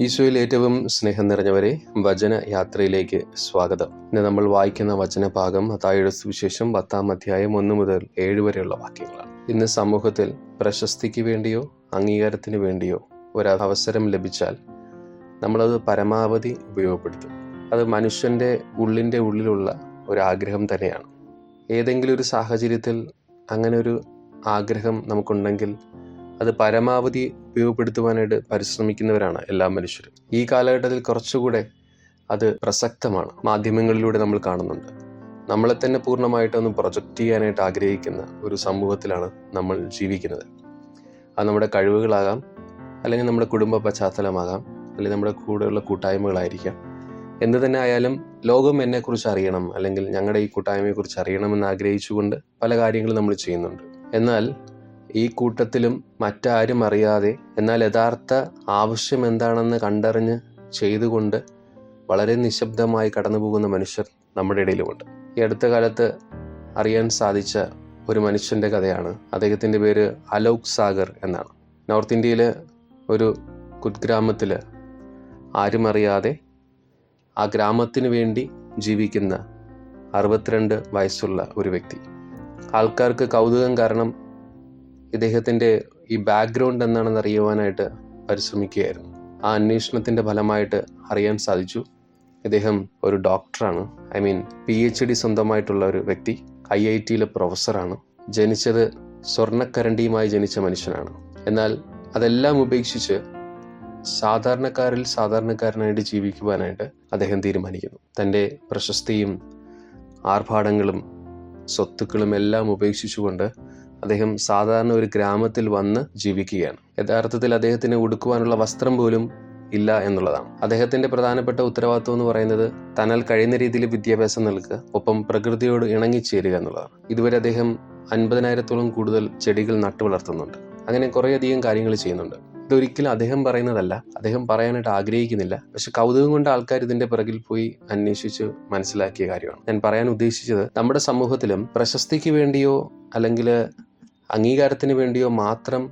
ഈശോയിൽ ഏറ്റവും സ്നേഹം നിറഞ്ഞവരെ വചന യാത്രയിലേക്ക് സ്വാഗതം. ഇന്ന് നമ്മൾ വായിക്കുന്ന വചനഭാഗം അതായത് സുവിശേഷം പത്താം അധ്യായം ഒന്ന് മുതൽ ഏഴ് വരെയുള്ള വാക്യങ്ങളാണ്. ഇന്ന് സമൂഹത്തിൽ പ്രശസ്തിക്ക് വേണ്ടിയോ അംഗീകാരത്തിന് വേണ്ടിയോ ഒരു അവസരം ലഭിച്ചാൽ നമ്മളത് പരമാവധി ഉപയോഗപ്പെടുത്തും. അത് മനുഷ്യന്റെ ഉള്ളിന്റെ ഉള്ളിലുള്ള ഒരാഗ്രഹം തന്നെയാണ്. ഏതെങ്കിലും ഒരു സാഹചര്യത്തിൽ അങ്ങനെ ഒരു ആഗ്രഹം നമുക്കുണ്ടെങ്കിൽ അത് പരമാവധി ഉപയോഗപ്പെടുത്തുവാനായിട്ട് പരിശ്രമിക്കുന്നവരാണ് എല്ലാ മനുഷ്യരും. ഈ കാലഘട്ടത്തിൽ കുറച്ചുകൂടെ അത് പ്രസക്തമാണ്. മാധ്യമങ്ങളിലൂടെ നമ്മൾ കാണുന്നുണ്ട്. നമ്മളെ തന്നെ പൂർണമായിട്ടൊന്ന് പ്രൊജക്റ്റ് ചെയ്യാനായിട്ട് ആഗ്രഹിക്കുന്ന ഒരു സമൂഹത്തിലാണ് നമ്മൾ ജീവിക്കുന്നത്. അത് നമ്മുടെ കഴിവുകളാകാം അല്ലെങ്കിൽ നമ്മുടെ കുടുംബ പശ്ചാത്തലമാകാം അല്ലെങ്കിൽ നമ്മുടെ കൂടെയുള്ള കൂട്ടായ്മകളായിരിക്കാം. എന്ത് തന്നെ ആയാലും ലോകം എന്നെക്കുറിച്ച് അറിയണം അല്ലെങ്കിൽ ഞങ്ങളുടെ ഈ കൂട്ടായ്മയെക്കുറിച്ച് അറിയണമെന്ന് ആഗ്രഹിച്ചുകൊണ്ട് പല കാര്യങ്ങളും നമ്മൾ ചെയ്യുന്നുണ്ട്. എന്നാൽ ഈ കൂട്ടത്തിലും മറ്റാരും അറിയാതെ എന്നാൽ യഥാർത്ഥ ആവശ്യം എന്താണെന്ന് കണ്ടറിഞ്ഞ് ചെയ്തുകൊണ്ട് വളരെ നിശബ്ദമായി കടന്നു പോകുന്ന മനുഷ്യർ നമ്മുടെ ഇടയിലുമുണ്ട്. ഈ അടുത്ത കാലത്ത് അറിയാൻ സാധിച്ച ഒരു മനുഷ്യന്റെ കഥയാണ്. അദ്ദേഹത്തിന്റെ പേര് അലോക് സാഗർ എന്നാണ്. നോർത്ത് ഇന്ത്യയിലെ ഒരു കുഗ്രാമത്തിൽ ആരും അറിയാതെ ആ ഗ്രാമത്തിന് വേണ്ടി ജീവിക്കുന്ന അറുപത്തിരണ്ട് വയസ്സുള്ള ഒരു വ്യക്തി. ആൾക്കാർക്ക് കൗതുകം കാരണം ഇദ്ദേഹത്തിന്റെ ഈ ബാക്ക്ഗ്രൗണ്ട് എന്താണെന്ന് അറിയുവാനായിട്ട് പരിശ്രമിക്കുകയായിരുന്നു. ആ അന്വേഷണത്തിന്റെ ഫലമായിട്ട് അറിയാൻ സാധിച്ചു. ഇദ്ദേഹം ഒരു ഡോക്ടറാണ് I mean P H D സ്വന്തമായിട്ടുള്ള ഒരു വ്യക്തി ഐ ഐ ടിയിലെ പ്രൊഫസറാണ്. ജനിച്ചത് സ്വർണക്കരണ്ടിയുമായി ജനിച്ച മനുഷ്യനാണ്. എന്നാൽ അതെല്ലാം ഉപേക്ഷിച്ച് സാധാരണക്കാരിൽ സാധാരണക്കാരനായിട്ട് ജീവിക്കുവാനായിട്ട് അദ്ദേഹം തീരുമാനിക്കുന്നു. തന്റെ പ്രശസ്തിയും ആർഭാടങ്ങളും സ്വത്തുക്കളും എല്ലാം ഉപേക്ഷിച്ചുകൊണ്ട് അദ്ദേഹം സാധാരണ ഒരു ഗ്രാമത്തിൽ വന്ന് ജീവിക്കുകയാണ്. യഥാർത്ഥത്തിൽ അദ്ദേഹത്തിന് ഉടുക്കുവാനുള്ള വസ്ത്രം പോലും ഇല്ല എന്നുള്ളതാണ്. അദ്ദേഹത്തിന്റെ പ്രധാനപ്പെട്ട ഉത്തരവാദിത്വം എന്ന് പറയുന്നത് തന്നാൽ കഴിയുന്ന രീതിയിൽ വിദ്യാഭ്യാസം നൽകുക ഒപ്പം പ്രകൃതിയോട് ഇണങ്ങിച്ചേരുക എന്നുള്ളതാണ്. ഇതുവരെ അദ്ദേഹം അൻപതിനായിരത്തോളം കൂടുതൽ ചെടികൾ നട്ടു വളർത്തുന്നുണ്ട്. അങ്ങനെ കുറേയധികം കാര്യങ്ങൾ ചെയ്യുന്നുണ്ട്. ഇതൊരിക്കലും അദ്ദേഹം പറയുന്നതല്ല. അദ്ദേഹം പറയാനായിട്ട് ആഗ്രഹിക്കുന്നില്ല. പക്ഷെ കൗതുകം കൊണ്ട് ആൾക്കാർ ഇതിന്റെ പിറകിൽ പോയി അന്വേഷിച്ച് മനസ്സിലാക്കിയ കാര്യമാണ്. ഞാൻ പറയാൻ ഉദ്ദേശിച്ചത് നമ്മുടെ സമൂഹത്തിലും പ്രശസ്തിക്ക് വേണ്ടിയോ അല്ലെങ്കിൽ അംഗീകാരത്തിന് വേണ്ടിയോ മാത്രം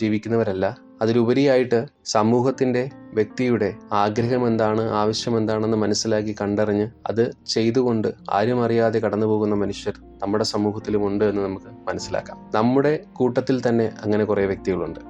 ജീവിക്കുന്നവരല്ല. അതിലുപരിയായിട്ട് സമൂഹത്തിന്റെ വ്യക്തിയുടെ ആഗ്രഹം എന്താണ് ആവശ്യം എന്താണെന്ന് മനസ്സിലാക്കി കണ്ടറിഞ്ഞ് അത് ചെയ്തുകൊണ്ട് ആരും അറിയാതെ കടന്നു പോകുന്ന മനുഷ്യർ നമ്മുടെ സമൂഹത്തിലും ഉണ്ട് എന്ന് നമുക്ക് മനസ്സിലാക്കാം. നമ്മുടെ കൂട്ടത്തിൽ തന്നെ അങ്ങനെ കുറേ വ്യക്തികളുണ്ട്.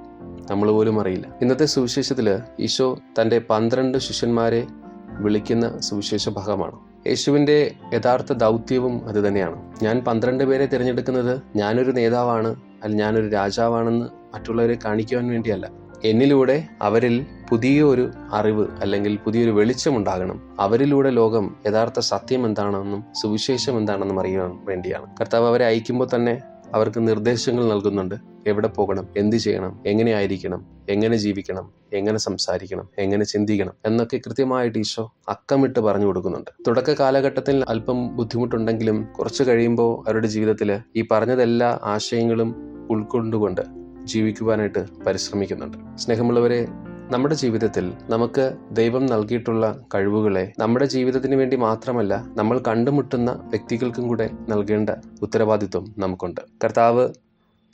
നമ്മൾ പോലും അറിയില്ല. ഇന്നത്തെ സുവിശേഷത്തിൽ ഈശോ തന്റെ പന്ത്രണ്ട് ശിഷ്യന്മാരെ വിളിക്കുന്ന സുവിശേഷ ഭാഗമാണ്. യേശുവിന്റെ യഥാർത്ഥ ദൗത്യവും അതുതന്നെയാണ് ഞാൻ പന്ത്രണ്ട് പേരെ തിരഞ്ഞെടുക്കുന്നത് ഞാനൊരു നേതാവാണ് അല്ല ഞാനൊരു രാജാവാണെന്ന് മറ്റുള്ളവരെ കാണിക്കുവാൻ വേണ്ടിയല്ല. എന്നിലൂടെ അവരിൽ പുതിയൊരു അറിവ് അല്ലെങ്കിൽ പുതിയൊരു വെളിച്ചമുണ്ടാകണം അവരിലൂടെ ലോകം യഥാർത്ഥ സത്യം എന്താണെന്നും സുവിശേഷം എന്താണെന്നും അറിയാൻ വേണ്ടിയാണ്. കർത്താവ് അവരെ അയക്കുമ്പോൾ തന്നെ അവർക്ക് നിർദ്ദേശങ്ങൾ നൽകുന്നുണ്ട്. എവിടെ പോകണം? എന്ത് ചെയ്യണം? എങ്ങനെ ആയിരിക്കണം? എങ്ങനെ ജീവിക്കണം? എങ്ങനെ സംസാരിക്കണം? എങ്ങനെ ചിന്തിക്കണം? എന്നൊക്കെ കൃത്യമായിട്ട് ഈശോ അക്കമിട്ട് പറഞ്ഞു കൊടുക്കുന്നുണ്ട്. തുടക്ക കാലഘട്ടത്തിൽ അല്പം ബുദ്ധിമുട്ടുണ്ടെങ്കിലും കുറച്ച് കഴിയുമ്പോൾ അവരുടെ ജീവിതത്തിൽ ഈ പറഞ്ഞതെല്ലാ ആശയങ്ങളും ഉൾക്കൊണ്ടുകൊണ്ട് ജീവിക്കുവാനായിട്ട് പരിശ്രമിക്കുന്നുണ്ട്. സ്നേഹമുള്ളവരെ നമ്മുടെ ജീവിതത്തിൽ നമുക്ക് ദൈവം നൽകിയിട്ടുള്ള കഴിവുകളെ നമ്മുടെ ജീവിതത്തിന് വേണ്ടി മാത്രമല്ല നമ്മൾ കണ്ടുമുട്ടുന്ന വ്യക്തികൾക്കും കൂടെ നൽകേണ്ട ഉത്തരവാദിത്വം നമുക്കുണ്ട്. കർത്താവ്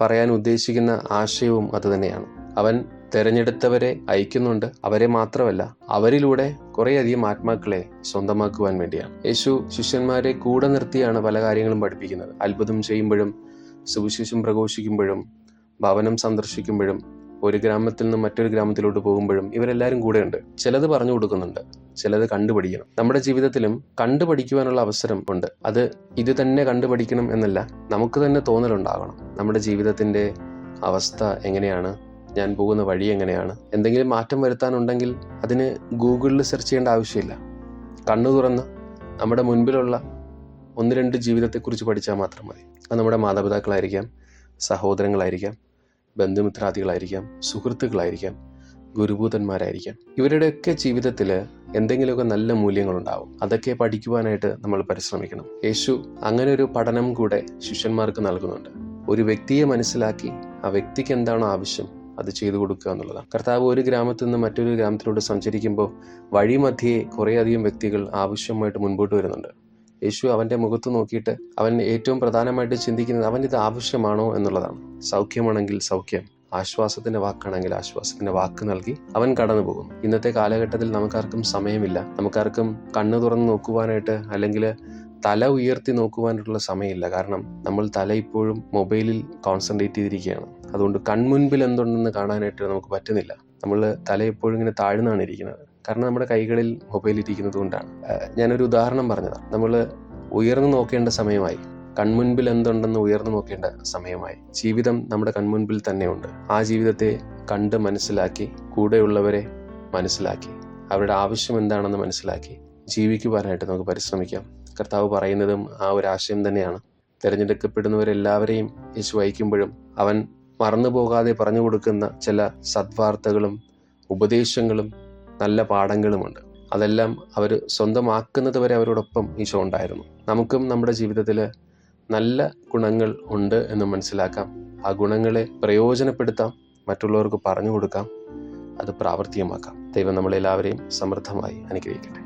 പറയാൻ ഉദ്ദേശിക്കുന്ന ആശയവും അതുതന്നെയാണ് അവൻ തെരഞ്ഞെടുത്തവരെ അയക്കുന്നുണ്ട്. അവരെ മാത്രമല്ല അവരിലൂടെ കുറേയധികം ആത്മാക്കളെ സ്വന്തമാക്കുവാൻ വേണ്ടിയാണ്. യേശു ശിഷ്യന്മാരെ കൂടെ നിർത്തിയാണ് പല കാര്യങ്ങളും പഠിപ്പിക്കുന്നത്. അത്ഭുതം ചെയ്യുമ്പോഴും സുവിശേഷം പ്രഘോഷിക്കുമ്പോഴും ഭവനം സന്ദർശിക്കുമ്പോഴും ഒരു ഗ്രാമത്തിൽ നിന്ന് മറ്റൊരു ഗ്രാമത്തിലോട്ട് പോകുമ്പോഴും ഇവരെല്ലാവരും കൂടെയുണ്ട്. ചിലത് പറഞ്ഞു കൊടുക്കുന്നുണ്ട്. ചിലത് കണ്ടുപഠിക്കണം. നമ്മുടെ ജീവിതത്തിലും കണ്ടുപഠിക്കുവാനുള്ള അവസരം ഉണ്ട്. അത് ഇത് തന്നെ കണ്ടുപഠിക്കണം എന്നല്ല നമുക്ക് തന്നെ തോന്നലുണ്ടാകണം. നമ്മുടെ ജീവിതത്തിന്റെ അവസ്ഥ എങ്ങനെയാണ്? ഞാൻ പോകുന്ന വഴി എങ്ങനെയാണ്? എന്തെങ്കിലും മാറ്റം വരുത്താനുണ്ടെങ്കിൽ അതിന് ഗൂഗിളിൽ സെർച്ച് ചെയ്യേണ്ട ആവശ്യമില്ല. കണ്ണു തുറന്ന് നമ്മുടെ മുൻപിലുള്ള ഒന്ന് രണ്ട് ജീവിതത്തെക്കുറിച്ച് പഠിച്ചാൽ മാത്രം മതി. അത് നമ്മുടെ മാതാപിതാക്കളായിരിക്കാം സഹോദരങ്ങളായിരിക്കാം ബന്ധുമിത്രാദികളായിരിക്കാം സുഹൃത്തുക്കളായിരിക്കാം ഗുരുഭൂതന്മാരായിരിക്കാം. ഇവരുടെയൊക്കെ ജീവിതത്തിൽ എന്തെങ്കിലുമൊക്കെ നല്ല മൂല്യങ്ങളുണ്ടാവും. അതൊക്കെ പഠിക്കുവാനായിട്ട് നമ്മൾ പരിശ്രമിക്കണം. യേശു അങ്ങനെ ഒരു പഠനം കൂടെ ശിഷ്യന്മാർക്ക് നൽകുന്നുണ്ട്. ഒരു വ്യക്തിയെ മനസ്സിലാക്കി ആ വ്യക്തിക്ക് എന്താണോ ആവശ്യം അത് ചെയ്തു കൊടുക്കുക എന്നുള്ളതാണ്. കർത്താവ് ഒരു ഗ്രാമത്തിൽ നിന്ന് മറ്റൊരു ഗ്രാമത്തിലൂടെ സഞ്ചരിക്കുമ്പോൾ വഴിമധ്യേ കുറേയധികം വ്യക്തികൾ ആവശ്യമായിട്ട് മുൻപോട്ട് വരുന്നുണ്ട്. യേശു അവന്റെ മുഖത്ത് നോക്കിയിട്ട് അവൻ ഏറ്റവും പ്രധാനമായിട്ട് ചിന്തിക്കുന്നത് അവൻ ഇത് ആവശ്യമാണോ എന്നുള്ളതാണ്. സൗഖ്യമാണെങ്കിൽ സൗഖ്യം ആശ്വാസത്തിന്റെ വാക്കാണെങ്കിൽ ആശ്വാസത്തിന്റെ വാക്ക് നൽകി അവൻ കടന്നു പോകും ഇന്നത്തെ കാലഘട്ടത്തിൽ നമുക്കാർക്കും സമയമില്ല. നമുക്കാർക്കും കണ്ണു തുറന്ന് നോക്കുവാനായിട്ട് അല്ലെങ്കിൽ തല ഉയർത്തി നോക്കുവാനായിട്ടുള്ള സമയമില്ല. കാരണം നമ്മൾ തല ഇപ്പോഴും മൊബൈലിൽ കോൺസെൻട്രേറ്റ് ചെയ്തിരിക്കുകയാണ്. അതുകൊണ്ട് കൺമുൻപിൽ എന്തുണ്ടെന്ന് കാണാനായിട്ട് നമുക്ക് പറ്റുന്നില്ല. നമ്മൾ തല എപ്പോഴും ഇങ്ങനെ താഴ്ന്നാണ് ഇരിക്കുന്നത്. കാരണം നമ്മുടെ കൈകളിൽ മൊബൈൽ ഇരിക്കുന്നത് കൊണ്ടാണ്. ഞാനൊരു ഉദാഹരണം പറഞ്ഞതാണ് നമ്മൾ ഉയർന്നു നോക്കേണ്ട സമയമായി. കൺമുൻപിൽ എന്തുണ്ടെന്ന് ഉയർന്നു നോക്കേണ്ട സമയമായി. ജീവിതം നമ്മുടെ കൺമുൻപിൽ തന്നെയുണ്ട്. ആ ജീവിതത്തെ കണ്ട് മനസ്സിലാക്കി കൂടെയുള്ളവരെ മനസ്സിലാക്കി അവരുടെ ആവശ്യം എന്താണെന്ന് മനസ്സിലാക്കി ജീവിക്കുവാനായിട്ട് നമുക്ക് പരിശ്രമിക്കാം. കർത്താവ് പറയുന്നതും ആ ഒരു ആശയം തന്നെയാണ്. തിരഞ്ഞെടുക്കപ്പെടുന്നവരെല്ലാവരെയും യേശു അയക്കുമ്പോഴും അവൻ മറന്നു പോകാതെ പറഞ്ഞു കൊടുക്കുന്ന ചില സദ്വാർത്തകളും ഉപദേശങ്ങളും നല്ല പാഠങ്ങളുമുണ്ട്. അതെല്ലാം അവർ സ്വന്തമാക്കുന്നത് വരെ അവരോടൊപ്പം ഈശോ ഉണ്ടായിരുന്നു. നമുക്കും നമ്മുടെ ജീവിതത്തിൽ നല്ല ഗുണങ്ങൾ ഉണ്ട് എന്ന് മനസ്സിലാക്കാം. ആ ഗുണങ്ങളെ പ്രയോജനപ്പെടുത്താം. മറ്റുള്ളവർക്ക് പറഞ്ഞു കൊടുക്കാം. അത് പ്രാവർത്തികമാക്കാം. ദൈവം നമ്മളെല്ലാവരെയും സമൃദ്ധമായി അനുഗ്രഹിക്കട്ടെ.